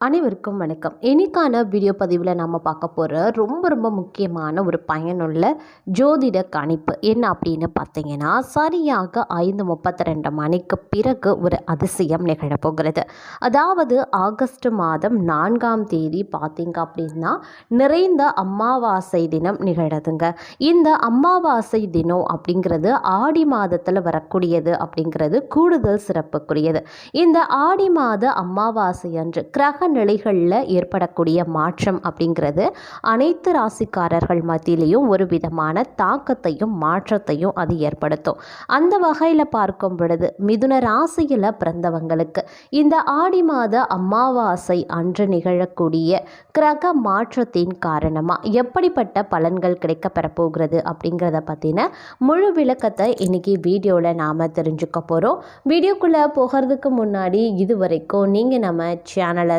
அனைவருக்கும் வணக்கம். இன்னைக்கான வீடியோ பதிவில் நம்ம பார்க்க போகிற ரொம்ப ரொம்ப முக்கியமான ஒரு பயனுள்ள ஜோதிட கணிப்பு என்ன அப்படின்னு பார்த்தீங்கன்னா சரியாக ஐந்து முப்பத்தி ரெண்டு மணிக்கு பிறகு ஒரு அதிசயம் நிகழப்போகிறது அதாவது ஆகஸ்ட் மாதம் நான்காம் தேதி பார்த்தீங்க அப்படின்னா நிறைந்த அமாவாசை தினம் நிகழதுங்க. இந்த அமாவாசை தினம் அப்படிங்கிறது ஆடி மாதத்தில் வரக்கூடியது அப்படிங்கிறது கூடுதல் சிறப்புக்குரியது. இந்த ஆடி மாத அமாவாசை அன்று கிரக நிலைகளில் ஏற்படக்கூடிய மாற்றம் அப்படிங்கிறது அனைத்து ராசிக்காரர்கள் மத்தியிலையும் ஒரு விதமான தாக்கத்தையும் மாற்றத்தையும் அது ஏற்படுத்தும். அந்த வகையில் பார்க்கும் பொழுது மிதுன ராசியில் பிறந்தவங்களுக்கு இந்த ஆடி மாத அமாவாசை அன்று நிகழக்கூடிய கிரக மாற்றத்தின் காரணமாக எப்படிப்பட்ட பலன்கள் கிடைக்க பெறப்போகிறது அப்படிங்கிறத பற்றின முழு விளக்கத்தை இன்னைக்கு வீடியோவில் நாம் தெரிஞ்சுக்க போகிறோம் வீடியோக்குள்ளே போகிறதுக்கு முன்னாடி இது வரைக்கும் நீங்கள் நம்ம சேனலை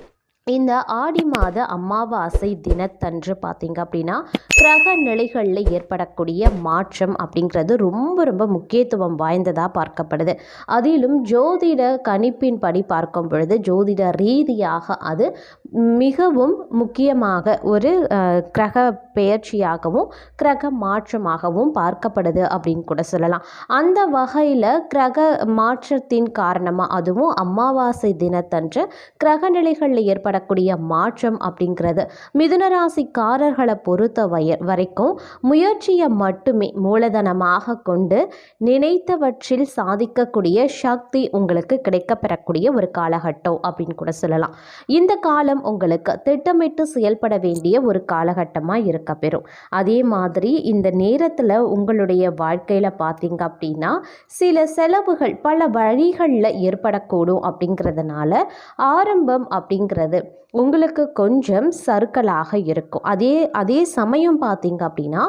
இந்த ஆடி மாத அமாவாசை தினத்தன்று பார்த்தீங்க அப்படின்னா கிரக நிலைகளில் ஏற்படக்கூடிய மாற்றம் அப்படிங்கிறது ரொம்ப ரொம்ப முக்கியத்துவம் வாய்ந்ததாக பார்க்கப்படுது. அதிலும் ஜோதிட கணிப்பின்படி பார்க்கும் பொழுது ஜோதிட ரீதியாக அது மிகவும் முக்கியமாக ஒரு கிரக பெயர்ச்சியாகவும் கிரக மாற்றமாகவும் பார்க்கப்படுது அப்படின்னு கூட சொல்லலாம். அந்த வகையில் கிரக மாற்றத்தின் காரணமாக அதுவும் அமாவாசை தினத்தன்று கிரக நிலைகளில் ஏற்பட வரக்கூடிய மாற்றம் அப்படிங்கிறது மிதுனராசிக்காரர்களை பொறுத்த வய வரைக்கும் முயற்சியை மட்டுமே மூலதனமாக கொண்டு நினைத்தவற்றில் சாதிக்கக்கூடிய சக்தி உங்களுக்கு கிடைக்கப்பெறக்கூடிய ஒரு காலகட்டம் அப்படின்னு கூட சொல்லலாம். இந்த காலம் உங்களுக்கு திட்டமிட்டு செயல்பட வேண்டிய ஒரு காலகட்டமாக இருக்க பெறும். அதே மாதிரி இந்த நேரத்தில் உங்களுடைய வாழ்க்கையில் பார்த்தீங்க அப்படின்னா சில செலவுகள் பல வழிகளில் ஏற்படக்கூடும் அப்படிங்கிறதுனால ஆரம்பம் அப்படிங்கிறது உங்களுக்கு கொஞ்சம் சறுக்கலாக இருக்கும். அதே அதே சமயம் பார்த்தீங்க அப்படின்னா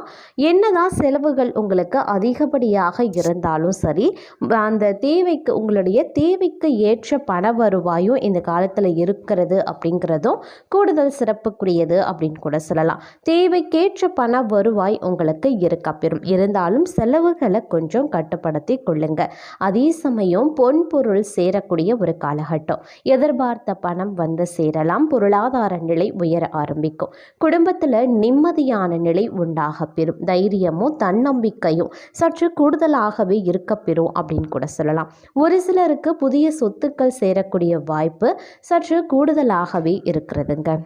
என்னதான் செலவுகள் உங்களுக்கு அதிகப்படியாக இருந்தாலும் சரி அந்த தேவைக்கு உங்களுடைய தேவைக்கு ஏற்ற பண வருவாயும் இந்த காலத்தில் இருக்கிறது அப்படிங்கிறதும் கூடுதல் சிறப்புக்குரியது அப்படின்னு கூட சொல்லலாம். தேவைக்கேற்ற பண வருவாய் உங்களுக்கு இருக்க? பெறும் இருந்தாலும் செலவுகளை கொஞ்சம் கட்டுப்படுத்தி கொள்ளுங்க. அதே சமயம் பொன் பொருள் சேரக்கூடிய ஒரு காலகட்டம். எதிர்பார்த்த பணம் வந்து பெறலாம் பொருளாதார நிலை உயர ஆரம்பிக்கும். குடும்பத்தில் நிம்மதியான நிலை உண்டாக பெறும். தைரியமும் தன்னம்பிக்கையும் சற்று கூடுதலாகவே இருக்க பெறும் அப்படின்னு கூட சொல்லலாம். ஒரு சிலருக்கு புதிய சொத்துக்கள் சேரக்கூடிய வாய்ப்பு சற்று கூடுதலாகவே இருக்கிறதுங்க.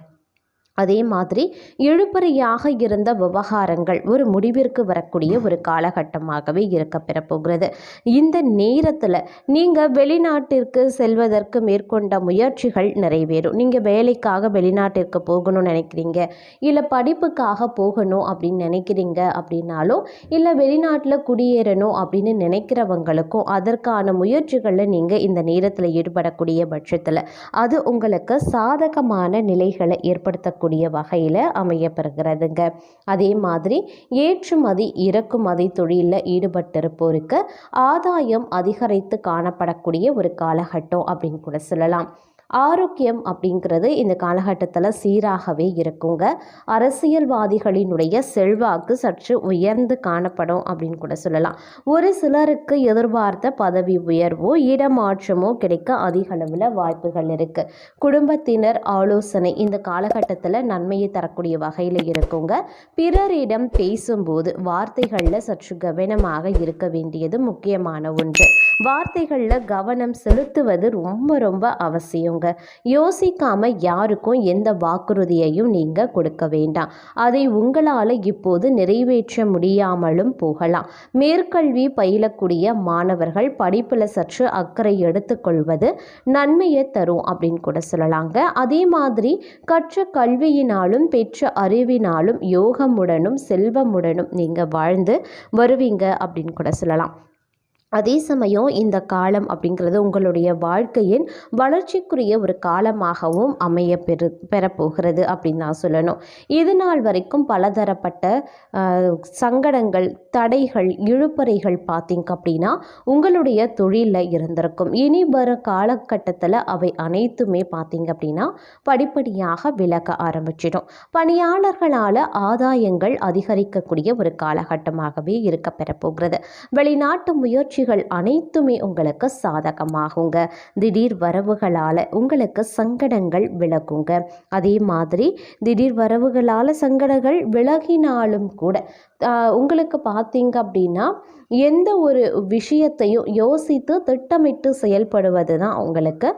அதே மாதிரி இழுபறியாக இருந்த விவகாரங்கள் ஒரு முடிவிற்கு வரக்கூடிய ஒரு காலகட்டமாகவே இருக்க பெறப்போகிறது. இந்த நேரத்தில் நீங்கள் வெளிநாட்டிற்கு செல்வதற்கு மேற்கொண்ட முயற்சிகள் நிறைவேறும். நீங்கள் வேலைக்காக வெளிநாட்டிற்கு போகணும்னு நினைக்கிறீங்க இல்லை படிப்புக்காக போகணும் அப்படின்னு நினைக்கிறீங்க அப்படின்னாலும் இல்லை வெளிநாட்டில் குடியேறணும் அப்படின்னு நினைக்கிறவங்களுக்கும் அதற்கான முயற்சிகளில் நீங்கள் இந்த நேரத்தில் ஈடுபடக்கூடிய பட்சத்தில் அது உங்களுக்கு சாதகமான நிலைகளை ஏற்படுத்தக்கூடிய வகையில் அமையப்பெறுகிறதுங்க. அதே மாதிரி ஏற்றுமதி இறக்குமதி தொழிலில் ஈடுபட்டிருப்போருக்கு ஆதாயம் அதிகரித்து காணப்படக்கூடிய ஒரு காலகட்டம் அப்படின்னு கூட சொல்லலாம். ஆரோக்கியம் அப்படிங்கிறது இந்த காலகட்டத்தில் சீராகவே இருக்குங்க. அரசியல்வாதிகளினுடைய செல்வாக்கு சற்று உயர்ந்து காணப்படும் அப்படின்னு கூட சொல்லலாம். ஒரு சிலருக்கு எதிர்பார்த்த பதவி உயர்வோ இடமாற்றமோ கிடைக்க அதிக அளவில் வாய்ப்புகள் இருக்குது குடும்பத்தினர் ஆலோசனை இந்த காலகட்டத்தில் நன்மையை தரக்கூடிய வகையில் இருக்குங்க. பிறரிடம் பேசும்போது வார்த்தைகளில் சற்று கவனமாக இருக்க வேண்டியது முக்கியமான ஒன்று. வார்த்தைகளில் கவனம் செலுத்துவது ரொம்ப ரொம்ப அவசியங்க. யோசிக்காம யாருக்கும் எந்த வாக்குறுதியையும் நீங்கள் கொடுக்க வேண்டாம். அதை உங்களால் இப்போது நிறைவேற்ற முடியாமலும் போகலாம். மேற்கல்வி பயிலக்கூடிய மாணவர்கள் படிப்பில் சற்று அக்கறை எடுத்துக்கொள்வது நன்மையை தரும் அப்படின்னு கூட சொல்லலாங்க. அதே மாதிரி கற்ற கல்வியினாலும் பெற்ற அறிவினாலும் யோகமுடனும் செல்வமுடனும் நீங்கள் வாழ்ந்து வருவீங்க அப்படின்னு கூட சொல்லலாம். அதே சமயம் இந்த காலம் அப்படிங்கிறது உங்களுடைய வாழ்க்கையின் வளர்ச்சிக்குரிய ஒரு காலமாகவும் அமைய பெறு பெறப்போகிறது அப்படின்னு நான் சொல்லணும். இது நாள் வரைக்கும் பலதரப்பட்ட சங்கடங்கள் தடைகள் இழுப்பறைகள் பார்த்திங்க அப்படின்னா உங்களுடைய தொழிலில் இருந்திருக்கும். இனி வர காலகட்டத்தில் அவை அனைத்துமே பார்த்திங்க அப்படின்னா படிப்படியாக விலக ஆரம்பிச்சிடும். பணியாளர்களால் ஆதாயங்கள் அதிகரிக்கக்கூடிய ஒரு காலகட்டமாகவே இருக்க பெறப்போகிறது வெளிநாட்டு முயற்சி முயற்சிகள் அனைத்துமே உங்களுக்கு சாதகமாகுங்க. திடீர் வரவுகளால் உங்களுக்கு சங்கடங்கள் விலகுங்க. அதே மாதிரி திடீர் வரவுகளால் சங்கடங்கள் விலகினாலும் கூட உங்களுக்கு பார்த்தீங்க அப்படின்னா எந்த ஒரு விஷயத்தையும் யோசித்து திட்டமிட்டு செயல்படுவது தான் உங்களுக்கு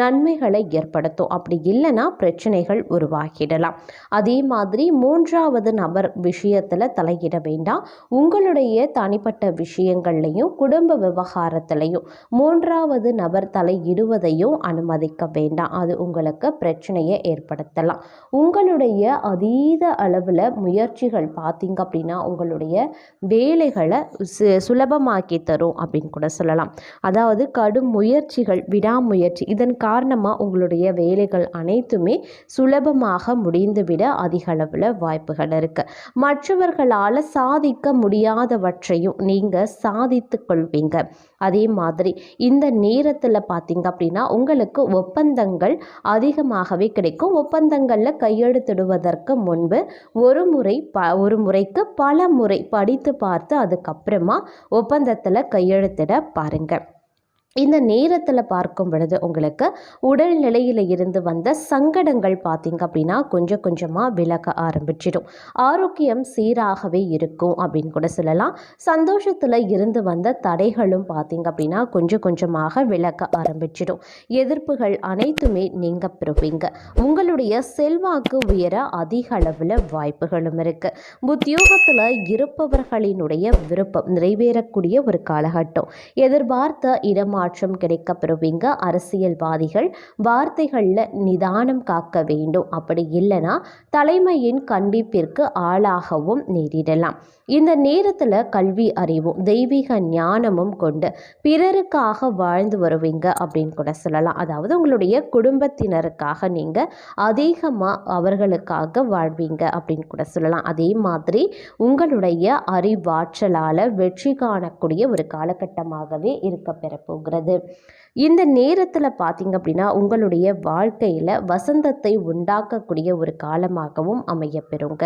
நன்மைகளை ஏற்படுத்தும். அப்படி இல்லைன்னா பிரச்சனைகள் உருவாகிடலாம். அதே மாதிரி மூன்றாவது நபர் விஷயத்தில் தலையிட வேண்டாம். உங்களுடைய தனிப்பட்ட விஷயங்கள்லையும் குடும்ப விவகாரத்திலையும் மூன்றாவது நபர் தலையிடுவதையும் அனுமதிக்க வேண்டாம். அது உங்களுக்கு பிரச்சனையை ஏற்படுத்தலாம். உங்களுடைய அதீத அளவில் முயற்சிகள் பார்த்தீங்க அப்படின்னா உங்களுடைய வேலைகளை சு- சுலபமாக்கி தரும் அப்படின்னு கூட சொல்லலாம். அதாவது கடும் முயற்சிகள் விடாமுயற்சி இதன் காரணமாக உங்களுடைய வேலைகள் அனைத்துமே சுலபமாக முடிந்துவிட அதிக அளவில் வாய்ப்புகள் இருக்குது மற்றவர்களால் சாதிக்க முடியாதவற்றையும் நீங்கள் சாதித்து கொள்வீங்க. அதே மாதிரி இந்த நேரத்தில் பார்த்தீங்க அப்படின்னா உங்களுக்கு ஒப்பந்தங்கள் அதிகமாகவே கிடைக்கும். ஒப்பந்தங்களில் கையெழுத்திடுவதற்கு முன்பு ஒரு முறை ப ஒரு முறைக்கு பல முறை படித்து பார்த்து அதுக்கப்புறமா ஒப்பந்தத்தில் கையெழுத்திட பாருங்கள் இந்த நேரத்தில் பார்க்கும் பொழுது உங்களுக்கு உடல் நிலையில் இருந்து வந்த சங்கடங்கள் பார்த்தீங்க அப்படின்னா கொஞ்சம் கொஞ்சமாக விலக ஆரம்பிச்சிடும். ஆரோக்கியம் சீராகவே இருக்கும் அப்படின்னு கூட சொல்லலாம். சந்தோஷத்தில் இருந்து வந்த தடைகளும் பார்த்தீங்க அப்படின்னா கொஞ்சம் கொஞ்சமாக விலக ஆரம்பிச்சிடும். எதிர்ப்புகள் அனைத்துமே நீங்கள் பெறுவீங்க. உங்களுடைய செல்வாக்கு உயர அதிக அளவில் வாய்ப்புகளும் இருக்குது உத்தியோகத்தில் இருப்பவர்களினுடைய விருப்பம் நிறைவேறக்கூடிய ஒரு காலகட்டம். எதிர்பார்த்த மாற்றம் கிடைக்க பெறுவீங்க அரசியல்வாதிகள் வார்த்தைகளில் நிதானம் காக்க வேண்டும். அப்படி இல்லைன்னா தலைமையின் கண்டிப்பிற்கு ஆளாகவும் நேரிடலாம். இந்த நேரத்தில் கல்வி அறிவும் தெய்வீக ஞானமும் கொண்டு பிறருக்காக வாழ்ந்து வருவீங்க அப்படின்னு கூட சொல்லலாம். அதாவது உங்களுடைய குடும்பத்தினருக்காக நீங்கள் அதிகமாக அவர்களுக்காக வாழ்வீங்க அப்படின்னு கூட சொல்லலாம். அதே மாதிரி உங்களுடைய அறிவாற்றலால் வெற்றி காணக்கூடிய ஒரு காலகட்டமாகவே இருக்க பெறப்போகிறது இந்த நேரத்தில் பார்த்தீங்க அப்படின்னா உங்களுடைய வாழ்க்கையில் வசந்தத்தை உண்டாக்கக்கூடிய ஒரு காலமாகவும் அமையப்பெறுங்க.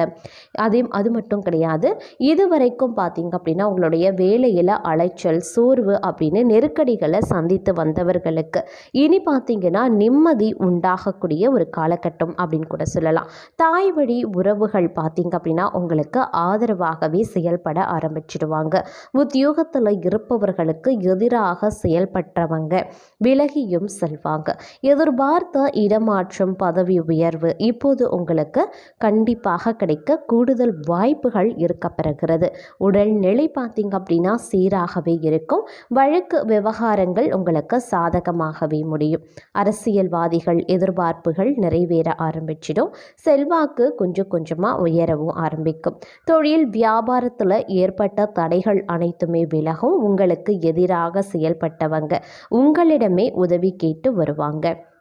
அதே அது மட்டும் கிடையாது இது வரைக்கும் பார்த்தீங்க அப்படின்னா உங்களுடைய வேலையில் அலைச்சல் சோர்வு அப்படின்னு நெருக்கடிகளை சந்தித்து வந்தவர்களுக்கு இனி பார்த்தீங்கன்னா நிம்மதி உண்டாகக்கூடிய ஒரு காலகட்டம் அப்படின்னு கூட சொல்லலாம். தாய் வழி உறவுகள் பார்த்தீங்க அப்படின்னா உங்களுக்கு ஆதரவாகவே செயல்பட ஆரம்பிச்சிடுவாங்க. உத்தியோகத்தில் இருப்பவர்களுக்கு எதிராக செயல்பட்டவங்க. விலகியும் செல்வாங்க. எதிர்பார்த்த இடமாற்றம் பதவி உயர்வு இப்போது உங்களுக்கு கண்டிப்பாக கிடைக்க கூடுதல் வாய்ப்புகள் இருக்க பெறுகிறது உடல்நிலை பார்த்தீங்க அப்படின்னா சீராகவே இருக்கும். வழக்கு விவகாரங்கள் உங்களுக்கு சாதகமாகவே முடியும். அரசியல்வாதிகள் எதிர்பார்ப்புகள் நிறைவேற ஆரம்பிச்சிடும். செல்வாக்கு கொஞ்சம் கொஞ்சமாக உயரவும் ஆரம்பிக்கும். தொழில் வியாபாரத்தில் ஏற்பட்ட தடைகள் அனைத்துமே விலகும். உங்களுக்கு எதிராக செயல்பட்டவங்க உங்கள் உங்களிடமே உதவி கேட்டு வருவாங்க.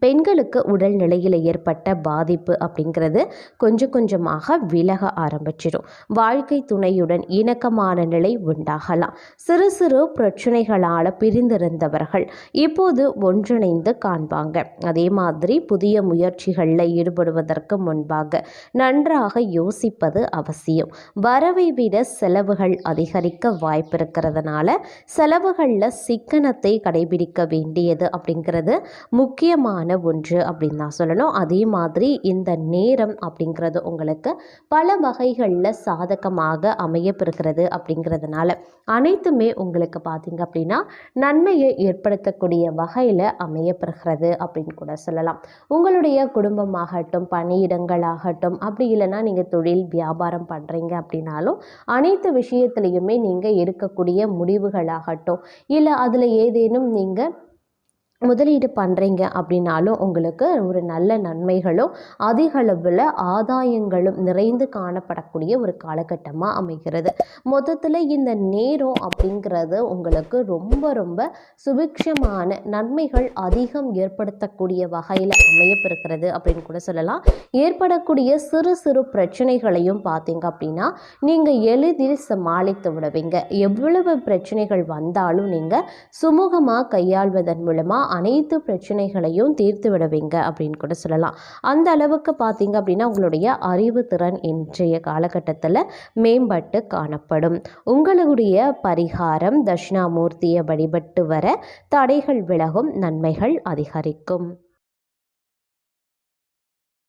பெண்களுக்கு உடல் நிலையில் ஏற்பட்ட பாதிப்பு அப்படிங்கிறது கொஞ்சம் கொஞ்சமாக விலக ஆரம்பிச்சிடும். வாழ்க்கை துணையுடன் இணக்கமான நிலை உண்டாகலாம். சிறு சிறு பிரச்சனைகளால் பிரிந்திருந்தவர்கள் இப்போது ஒன்றிணைந்து காண்பாங்க. அதே மாதிரி புதிய முயற்சிகளில் ஈடுபடுவதற்கு முன்பாக நன்றாக யோசிப்பது அவசியம். வரவை விட செலவுகள் அதிகரிக்க வாய்ப்பு இருக்கிறதுனால செலவுகளில் சிக்கனத்தை கடைபிடிக்க வேண்டியது அப்படிங்கிறது முக்கியமான ஒன்று அப்படின்னு தான் சொல்லணும். அதே மாதிரி இந்த நேரம் அப்படிங்கிறது உங்களுக்கு பல வகைகளில் சாதகமாக அமையப்பெறுகிறது அப்படிங்கிறதுனால அனைத்துமே உங்களுக்கு பார்த்தீங்க அப்படின்னா நன்மையை ஏற்படுத்தக்கூடிய வகையில் அமையப்பெறுகிறது அப்படின்னு கூட சொல்லலாம். உங்களுடைய குடும்பமாகட்டும் பணியிடங்களாகட்டும் அப்படி இல்லைன்னா நீங்கள் தொழில் வியாபாரம் பண்ணுறீங்க அப்படின்னாலும் அனைத்து விஷயத்துலையுமே நீங்கள் எடுக்கக்கூடிய முடிவுகளாகட்டும் இல்லை அதில் ஏதேனும் நீங்கள் முதலீடு பண்ணுறீங்க அப்படின்னாலும் உங்களுக்கு ஒரு நல்ல நன்மைகளும் அதிக அளவில் ஆதாயங்களும் நிறைந்து காணப்படக்கூடிய ஒரு காலகட்டமாக அமைகிறது. மொத்தத்தில் இந்த நேரம் அப்படிங்கிறது உங்களுக்கு ரொம்ப ரொம்ப சுபிக்ஷமான நன்மைகள் அதிகம் ஏற்படுத்தக்கூடிய வகையில் அமையப்பிருக்கிறது அப்படின்னு கூட சொல்லலாம். ஏற்படக்கூடிய சிறு சிறு பிரச்சனைகளையும் பார்த்தீங்க அப்படின்னா நீங்கள் எளிதில் சமாளித்து விடுவீங்க. எவ்வளவு பிரச்சனைகள் வந்தாலும் நீங்கள் சுமூகமாக கையாள்வதன் மூலமாக அனைத்து பிரச்சனைகளையும் தீர்த்து விடுவீங்க அப்படின்னு கூட சொல்லலாம். அந்த அளவுக்கு பார்த்தீங்க அப்படின்னா உங்களுடைய அறிவு திறன் இன்றைய காலகட்டத்தில் மேம்பட்டு காணப்படும். உங்களுடைய பரிகாரம் தட்சிணாமூர்த்தியை வழிபட்டு வர தடைகள் விலகும் நன்மைகள் அதிகரிக்கும்.